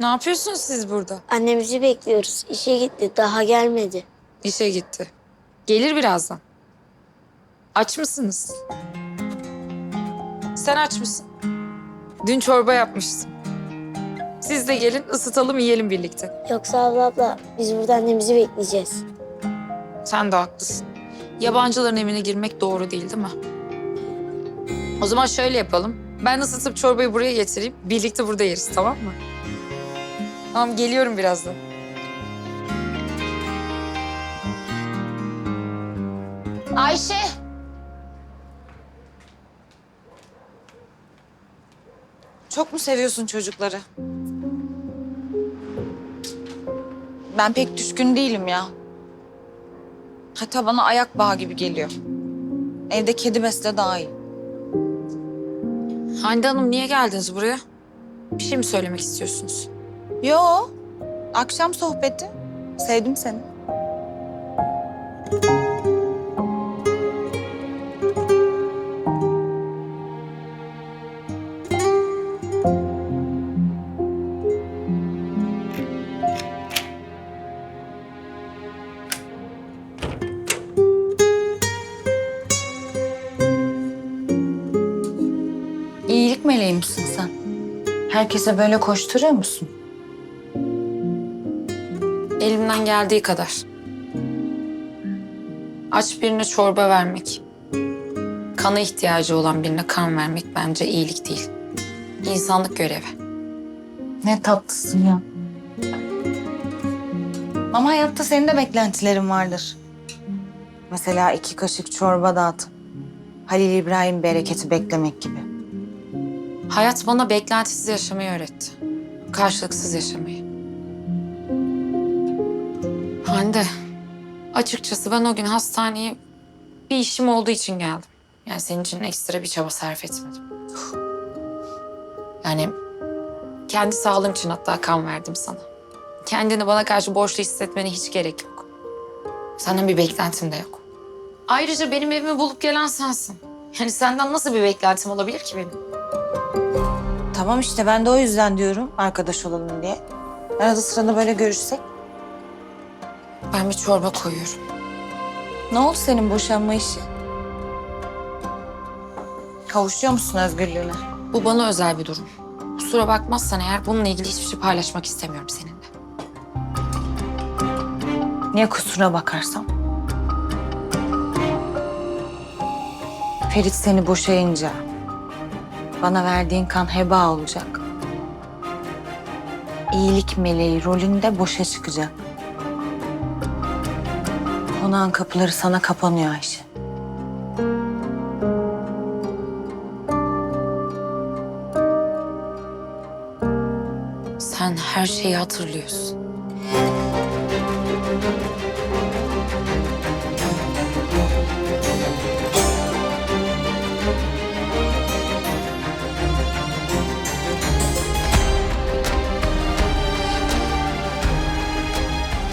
Ne yapıyorsunuz siz burada? Annemizi bekliyoruz. İşe gitti. Daha gelmedi. İşe gitti. Gelir birazdan. Aç mısınız? Sen aç mısın? Dün çorba yapmıştım. Siz de gelin ısıtalım yiyelim birlikte. Yoksa abla abla biz burada annemizi bekleyeceğiz. Sen de haklısın. Yabancıların evine girmek doğru değil değil mi? O zaman şöyle yapalım. Ben ısıtıp çorbayı buraya getireyim. Birlikte burada yeriz tamam mı? Tamam geliyorum birazdan. Ayşe. Çok mu seviyorsun çocukları? Ben pek düşkün değilim ya. Hatta bana ayak bağı gibi geliyor. Evde kedi besle daha iyi. Hande Hanım niye geldiniz buraya? Bir şey mi söylemek istiyorsunuz? Yo, akşam sohbeti. Sevdim seni. İyilik meleği misin sen? Herkese böyle koşturuyor musun? Elimden geldiği kadar. Aç birine çorba vermek, kana ihtiyacı olan birine kan vermek bence iyilik değil. İnsanlık görevi. Ne tatlısın ya. Ama hayatta senin de beklentilerin vardır. Mesela iki kaşık çorba dağıtıp Halil İbrahim bereketi beklemek gibi. Hayat bana beklentisiz yaşamayı öğretti. Karşılıksız yaşamayı. Hande, açıkçası ben o gün hastaneye bir işim olduğu için geldim. Yani senin için ekstra bir çaba sarf etmedim. Yani kendi sağlığım için hatta kan verdim sana. Kendini bana karşı borçlu hissetmene hiç gerek yok. Senden bir beklentim de yok. Ayrıca benim evimi bulup gelen sensin. Yani senden nasıl bir beklentim olabilir ki benim? Tamam işte ben de o yüzden diyorum arkadaş olalım diye. Arada sırada böyle görüşsek. Ben bir çorba koyuyorum. Ne oldu senin boşanma işi? Kavuşuyor musun özgürlüğüne? Bu bana özel bir durum. Kusura bakmazsan eğer bununla ilgili hiçbir şey paylaşmak istemiyorum seninle. Niye kusura bakarsam? Ferit seni boşayınca bana verdiğin kan heba olacak. İyilik meleği rolünde boşa çıkacak. Konağın kapıları sana kapanıyor Ayşe. Sen her şeyi hatırlıyorsun.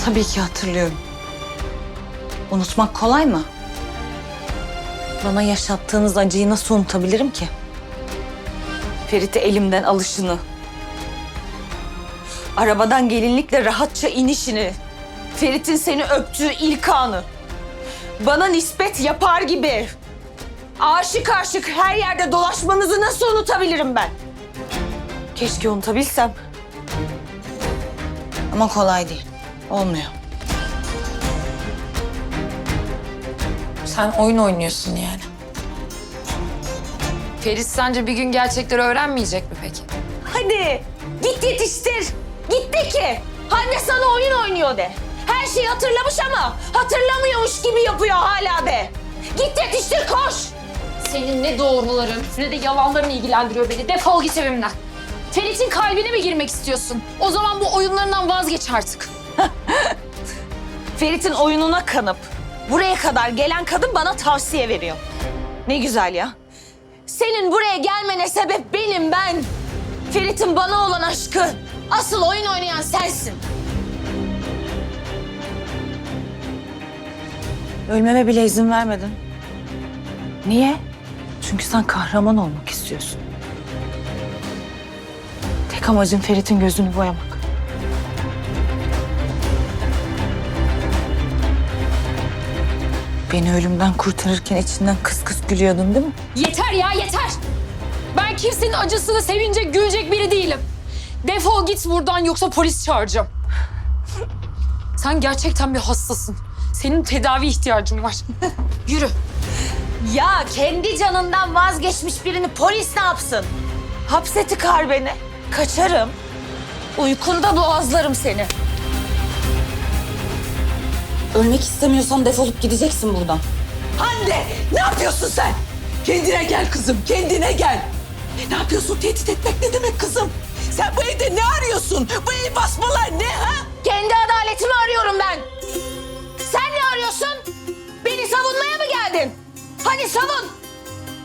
Tabii ki hatırlıyorum. Unutmak kolay mı? Bana yaşattığınız acıyı nasıl unutabilirim ki? Ferit'i elimden alışını. Arabadan gelinlikle rahatça inişini. Ferit'in seni öptüğü ilk anı. Bana nispet yapar gibi. Aşık aşık her yerde dolaşmanızı nasıl unutabilirim ben? Keşke unutabilsem. Ama kolay değil. Olmuyor. Sen oyun oynuyorsun yani. Ferit sence bir gün gerçekleri öğrenmeyecek mi peki? Hadi git yetiştir. Git de ki Hande sana oyun oynuyor de. Her şeyi hatırlamış ama hatırlamıyormuş gibi yapıyor hala de. Git yetiştir koş. Senin ne doğruların ne de yalanların ilgilendiriyor beni. Defol git evimden. Ferit'in kalbine mi girmek istiyorsun? O zaman bu oyunlarından vazgeç artık. Ferit'in oyununa kanıp buraya kadar gelen kadın bana tavsiye veriyor. Ne güzel ya. Senin buraya gelmene sebep benim ben. Ferit'in bana olan aşkı. Asıl oyun oynayan sensin. Ölmeme bile izin vermedin. Niye? Çünkü sen kahraman olmak istiyorsun. Tek amacın Ferit'in gözünü boyamak. Beni ölümden kurtarırken içinden kıs kıs gülüyordun değil mi? Yeter ya yeter. Ben kimsenin acısını sevince gülecek biri değilim. Defol git buradan yoksa polis çağıracağım. Sen gerçekten bir hastasın. Senin tedavi ihtiyacın var. Yürü. Ya kendi canından vazgeçmiş birini polis ne yapsın? Hapse tıkar beni. Kaçarım. Uykunda boğazlarım seni. Ölmek istemiyorsan defolup gideceksin buradan. Hande ne yapıyorsun sen? Kendine gel kızım kendine gel. Ne yapıyorsun tehdit etmek ne demek kızım? Sen bu evde ne arıyorsun? Bu ev basmalar ne ha? Kendi adaletimi arıyorum ben. Sen ne arıyorsun? Beni savunmaya mı geldin? Hadi savun.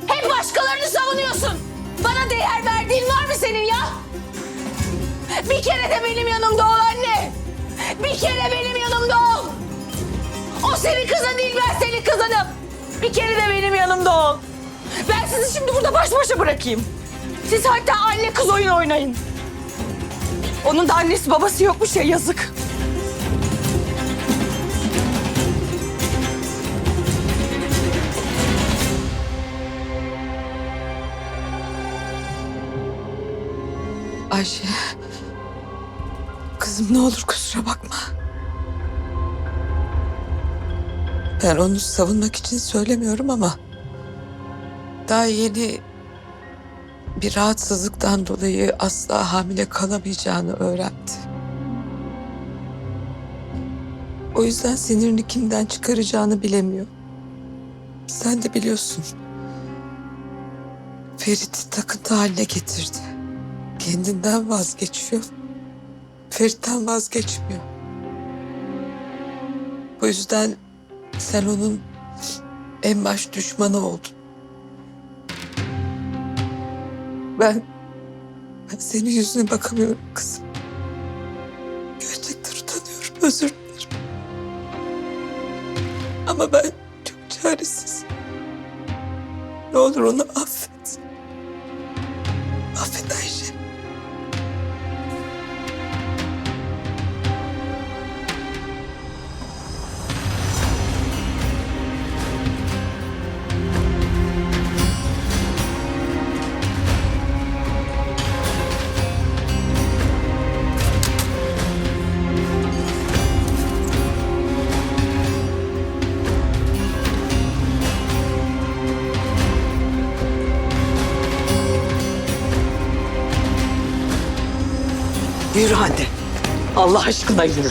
Hep başkalarını savunuyorsun. Bana değer verdiğin var mı senin ya? Bir kere de benim yanımda ol anne. Bir kere benim yanımda ol. O senin kızın değil ben senin kızınım. Bir kere de benim yanımda ol. Ben sizi şimdi burada baş başa bırakayım. Siz hatta anne kız oyun oynayın. Onun da annesi babası yokmuş ya yazık. Ayşe. Kızım ne olur kusura bakma. Ben onu savunmak için söylemiyorum ama... Daha yeni bir rahatsızlıktan dolayı asla hamile kalamayacağını öğrendi. O yüzden sinirini kimden çıkaracağını bilemiyor. Sen de biliyorsun. Ferit'i takıntı haline getirdi. Kendinden vazgeçiyor. Ferit'ten vazgeçmiyor. Bu yüzden sen onun en baş düşmanı oldun. Ben, ben senin yüzüne bakamıyorum kızım. Gerçekten utanıyorum, özür dilerim. Ama ben çok çaresiz. Ne olur onu affet. Affet Ayşe. Yürü Hande. Allah aşkına yürü.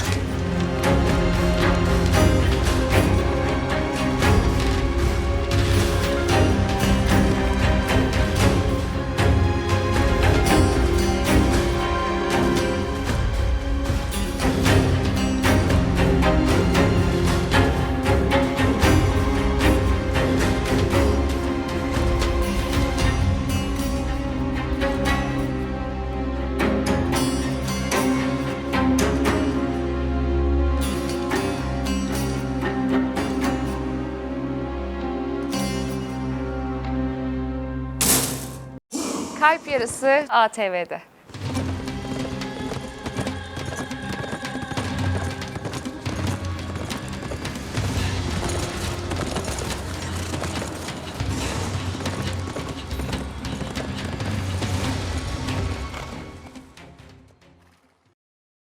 Yarısı ATV'de.